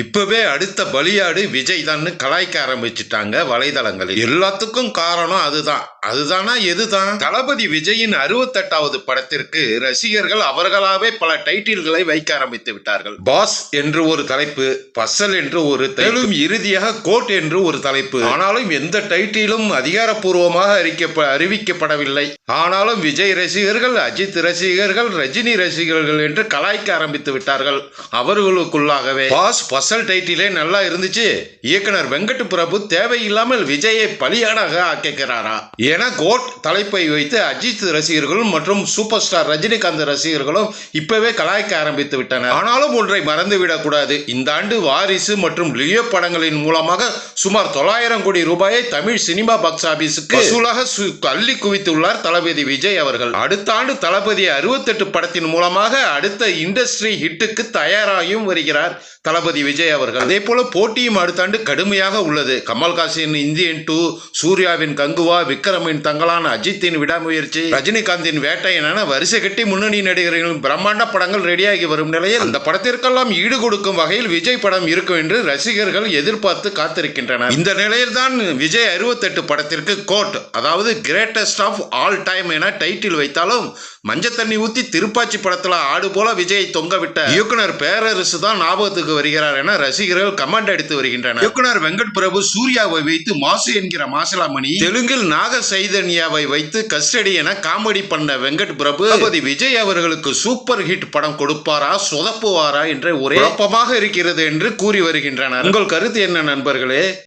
இப்பவே அடுத்த பலியாடு விஜய் தான் கலாய்க்க ஆரம்பிச்சிட்டாங்க வலைதளங்களில். எல்லாத்துக்கும் காரணம் அதுதான். அதுதானா எதுதான்? தளபதி விஜயின் அறுபத்தெட்டாவது படத்திற்கு ரசிகர்கள் அவர்களாவே பல டைட்டில்களை வைக்க ஆரம்பித்து விட்டார்கள். பாஸ் என்று ஒரு தலைப்பு பசல் என்று ஒரு மேலும் இறுதியாக கோட் என்று ஒரு தலைப்பு. ஆனாலும் எந்த டைட்டிலும் அதிகாரப்பூர்வமாக அறிக்க அறிவிக்கப்படவில்லை. ஆனாலும் விஜய் ரசிகர்கள் அஜித் ரசிகர்கள் ரஜினி ரசிகர்கள் என்று கலாய்க்க ஆரம்பித்து விட்டார்கள். அவர்களுக்குள்ளாகவே பாஸ் அசல் டைட்டிலே நல்லா இருந்துச்சு. இயக்குனர் வெங்கட் பிரபு தேவையில்லாமல் விஜயை பலியாடாக ஆக்கிக்கிறாரா? என கோட் தலைப்பை வைத்து அஜித் ரசிகர்களும் மற்றும் சூப்பர் ஸ்டார் ரஜினிகாந்த் ரசிகர்களும் இப்பவே கலாய்க்க ஆரம்பித்து விட்டனர். ஆனாலும் ஒன்றை மறந்துவிடக் கூடாது. இந்த ஆண்டு வாரிசு மற்றும் லியோ படங்களின் மூலமாக சுமார் தொள்ளாயிரம் கோடி ரூபாயை தமிழ் சினிமா பாக்ஸ் ஆபீஸுக்கு வசூலாக சு- அள்ளி குவித்துள்ளார் தளபதி விஜய் அவர்கள். அடுத்த ஆண்டு தளபதி அறுபத்தெட்டு படத்தின் மூலமாக அடுத்த இண்டஸ்ட்ரி ஹிட்டுக்கு தயாராகியும் வருகிறார் தளபதி விஜய். விஜய் அவர்கள். அதே போல போட்டியும் அடுத்த ஆண்டு கடுமையாக உள்ளது. கமல்ஹாசன் இந்தியன் டூ சூர்யாவின் கங்குவா விக்ரமின் தங்கலான அஜித்தின் விடாமுயற்சி ரஜினிகாந்தின் வேட்டை என வரிசை கட்டி முன்னணி நடிகர்களின் பிரம்மாண்ட படங்கள் ரெடியாகி வரும் நிலையில் அந்த படத்திற்கெல்லாம் ஈடு கொடுக்கும் வகையில் விஜய் படம் இருக்கும் என்று ரசிகர்கள் எதிர்பார்த்து காத்திருக்கின்றனர். இந்த நிலையில் தான் விஜய் அறுபத்தெட்டு படத்திற்கு கோட் அதாவது கிரேட்டஸ்ட் ஆஃப் ஆல் டைம் என டைட்டில் வைத்தாலும் மஞ்சள் தண்ணி ஊத்தி திருப்பாச்சி படத்துல ஆடு போல விஜய் தொங்கவிட்ட இயக்குனர் பேரரசு தான் ஞாபகத்துக்கு வருகிறார் என ரசிகர்கள் கமெண்ட் அடித்து வருகின்றனர். இயக்குனர் வெங்கட் பிரபு சூர்யாவை வைத்து மாசு என்கிற மாசிலாமணி தெலுங்கில் நாக சைதன்யாவை வைத்து கஸ்டடி என காமெடி பண்ண வெங்கட் பிரபு தளபதி விஜய் அவர்களுக்கு சூப்பர் ஹிட் படம் கொடுப்பாரா சொதப்புவாரா என்ற ஒரே குழப்பமாக இருக்கிறது என்று கூறி வருகின்றனர். உங்கள் கருத்து என்ன நண்பர்களே?